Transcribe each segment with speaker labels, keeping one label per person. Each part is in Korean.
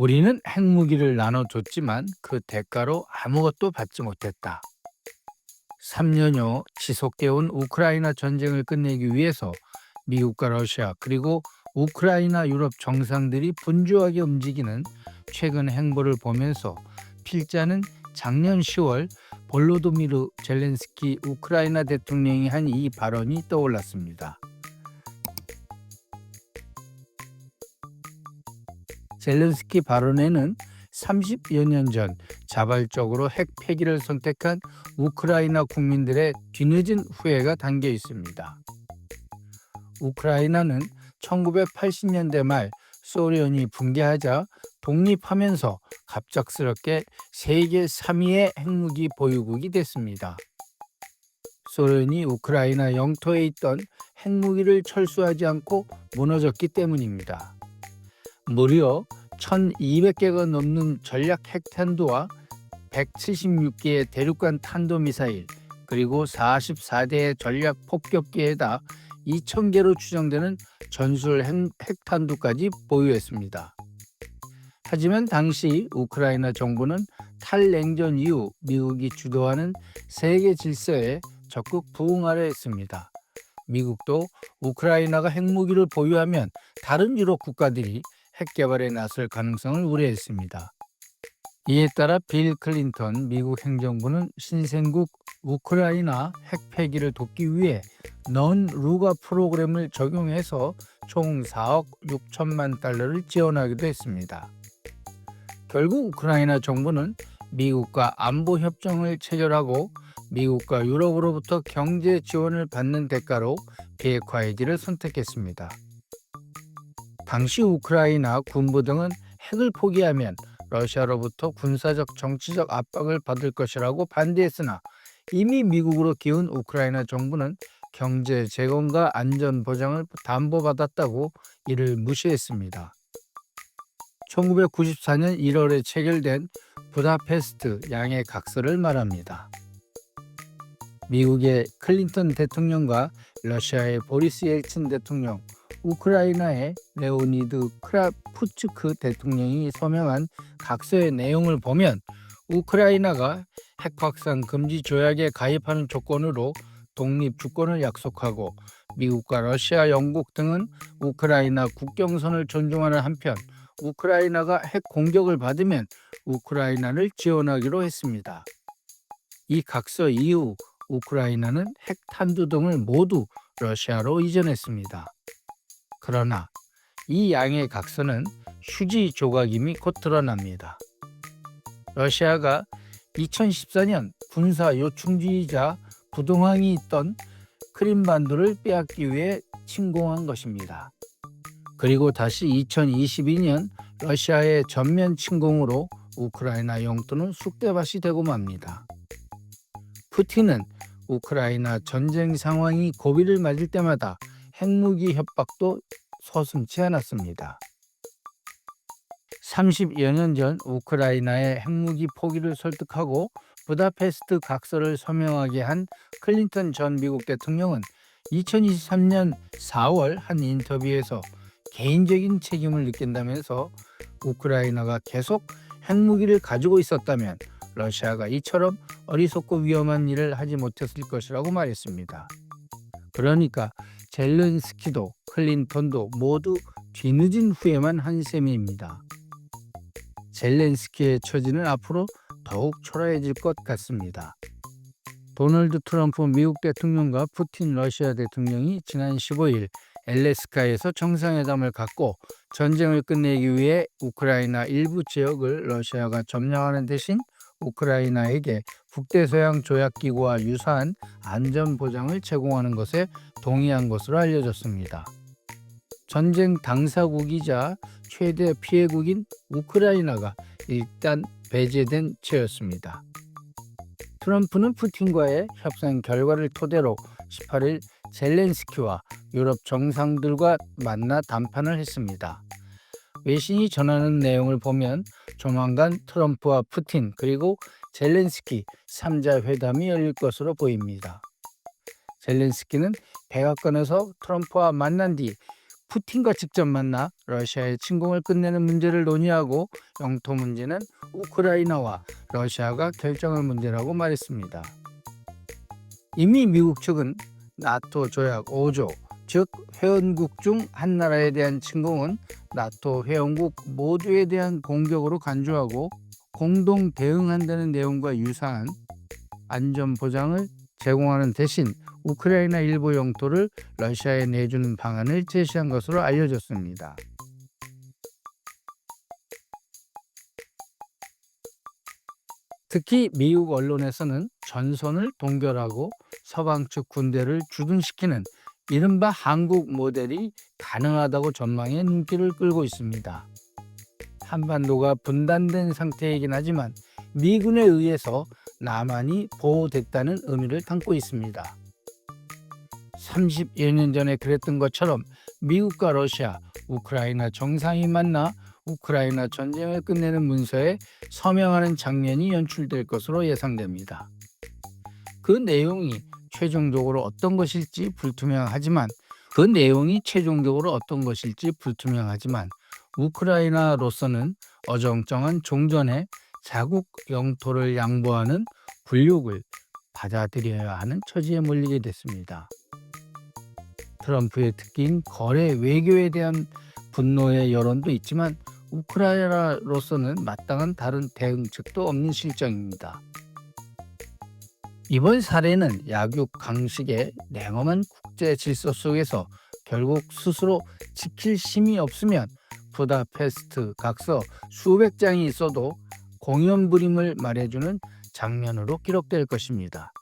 Speaker 1: 우리는 핵무기를 나눠줬지만 그 대가로 아무것도 받지 못했다. 3년여 지속되어온 우크라이나 전쟁을 끝내기 위해서 미국과 러시아 그리고 우크라이나 유럽 정상들이 분주하게 움직이는 최근 행보를 보면서 필자는 작년 10월 볼로도미르 젤렌스키 우크라이나 대통령이 한 이 발언이 떠올랐습니다. 젤렌스키 발언에는 30여 년 전 자발적으로 핵 폐기를 선택한 우크라이나 국민들의 뒤늦은 후회가 담겨 있습니다. 우크라이나는 1980년대 말 소련이 붕괴하자 독립하면서 갑작스럽게 세계 3위의 핵무기 보유국이 됐습니다. 소련이 우크라이나 영토에 있던 핵무기를 철수하지 않고 무너졌기 때문입니다. 무려 1200개가 넘는 전략 핵탄두와 176개의 대륙간 탄도미사일 그리고 44대의 전략 폭격기에다 2000개로 추정되는 전술 핵, 핵탄두까지 보유했습니다. 하지만 당시 우크라이나 정부는 탈냉전 이후 미국이 주도하는 세계 질서에 적극 부응하려 했습니다. 미국도 우크라이나가 핵무기를 보유하면 다른 유럽 국가들이 핵 개발에 나설 가능성을 우려했습니다. 이에 따라 빌 클린턴 미국 행정부는 신생국 우크라이나 핵 폐기를 돕기 위해 넌 루가 프로그램을 적용해서 총 4억 6천만 달러를 지원하기도 했습니다. 결국 우크라이나 정부는 미국과 안보 협정을 체결하고 미국과 유럽으로부터 경제 지원을 받는 대가로 비핵화의 길을 선택했습니다. 당시 우크라이나 군부 등은 핵을 포기하면 러시아로부터 군사적 정치적 압박을 받을 것이라고 반대했으나 이미 미국으로 기운 우크라이나 정부는 경제 재건과 안전 보장을 담보받았다고 이를 무시했습니다. 1994년 1월에 체결된 부다페스트 양해 각서를 말합니다. 미국의 클린턴 대통령과 러시아의 보리스 옐친 대통령, 우크라이나의 레오니드 크라푸츠크 대통령이 서명한 각서의 내용을 보면 우크라이나가 핵 확산 금지 조약에 가입하는 조건으로 독립 주권을 약속하고 미국과 러시아, 영국 등은 우크라이나 국경선을 존중하는 한편 우크라이나가 핵 공격을 받으면 우크라이나를 지원하기로 했습니다. 이 각서 이후 우크라이나는 핵 탄두 등을 모두 러시아로 이전했습니다. 그러나 이 양의 각서는 휴지 조각임이 곧 드러납니다. 러시아가 2014년 군사 요충지이자 부동항이 있던 크림반도를 빼앗기 위해 침공한 것입니다. 그리고 다시 2022년 러시아의 전면 침공으로 우크라이나 영토는 쑥대밭이 되고 맙니다. 푸틴은 우크라이나 전쟁 상황이 고비를 맞을 때마다 핵무기 협박도 서슴지 않았습니다. 30여 년 전 우크라이나의 핵무기 포기를 설득하고 부다페스트 각서를 서명하게 한 클린턴 전 미국 대통령은 2023년 4월 한 인터뷰에서 개인적인 책임을 느낀다면서 우크라이나가 계속 핵무기를 가지고 있었다면 러시아가 이처럼 어리석고 위험한 일을 하지 못했을 것이라고 말했습니다. 그러니까 젤렌스키도 클린턴도 모두 뒤늦은 후회만 한 셈입니다. 젤렌스키의 처지는 앞으로 더욱 초라해질 것 같습니다. 도널드 트럼프 미국 대통령과 푸틴 러시아 대통령이 지난 15일 엘레스카에서 정상회담을 갖고 전쟁을 끝내기 위해 우크라이나 일부 지역을 러시아가 점령하는 대신 우크라이나에게 북대서양 조약기구와 유사한 안전 보장을 제공하는 것에 동의한 것으로 알려졌습니다. 전쟁 당사국이자 최대 피해국인 우크라이나가 일단 배제된 채였습니다. 트럼프는 푸틴과의 협상 결과를 토대로 18일 젤렌스키와 유럽 정상들과 만나 담판을 했습니다. 외신이 전하는 내용을 보면 조만간 트럼프와 푸틴 그리고 젤렌스키 3자 회담이 열릴 것으로 보입니다. 젤렌스키는 백악관에서 트럼프와 만난 뒤 푸틴과 직접 만나 러시아의 침공을 끝내는 문제를 논의하고 영토 문제는 우크라이나와 러시아가 결정할 문제라고 말했습니다. 이미 미국 측은 나토 조약 5조, 즉 회원국 중 한 나라에 대한 침공은 나토 회원국 모두에 대한 공격으로 간주하고 공동 대응한다는 내용과 유사한 안전 보장을 제공하는 대신 우크라이나 일부 영토를 러시아에 내주는 방안을 제시한 것으로 알려졌습니다. 특히 미국 언론에서는 전선을 동결하고 서방 측 군대를 주둔시키는 이른바 한국 모델이 가능하다고 전망해 눈길을 끌고 있습니다. 한반도가 분단된 상태이긴 하지만 미군에 의해서 남한이 보호됐다는 의미를 담고 있습니다. 30여 년 전에 그랬던 것처럼 미국과 러시아, 우크라이나 정상이 만나 우크라이나 전쟁을 끝내는 문서에 서명하는 장면이 연출될 것으로 예상됩니다. 그 내용이 최종적으로 어떤 것일지 불투명하지만 그 내용이 최종적으로 어떤 것일지 불투명하지만 우크라이나로서는 어정쩡한 종전에 자국 영토를 양보하는 굴욕을 받아들여야 하는 처지에 몰리게 됐습니다. 트럼프의 특기인 거래 외교에 대한 분노의 여론도 있지만 우크라이나로서는 마땅한 다른 대응책도 없는 실정입니다. 이번 사례는 약육 강식의 냉엄한 국제 질서 속에서 결국 스스로 지킬 힘이 없으면 부다페스트 각서 수백 장이 있어도 공연 부림을 말해주는 장면으로 기록될 것입니다.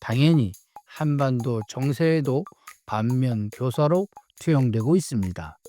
Speaker 1: 당연히 한반도 정세에도 반면 교사로 투영되고 있습니다.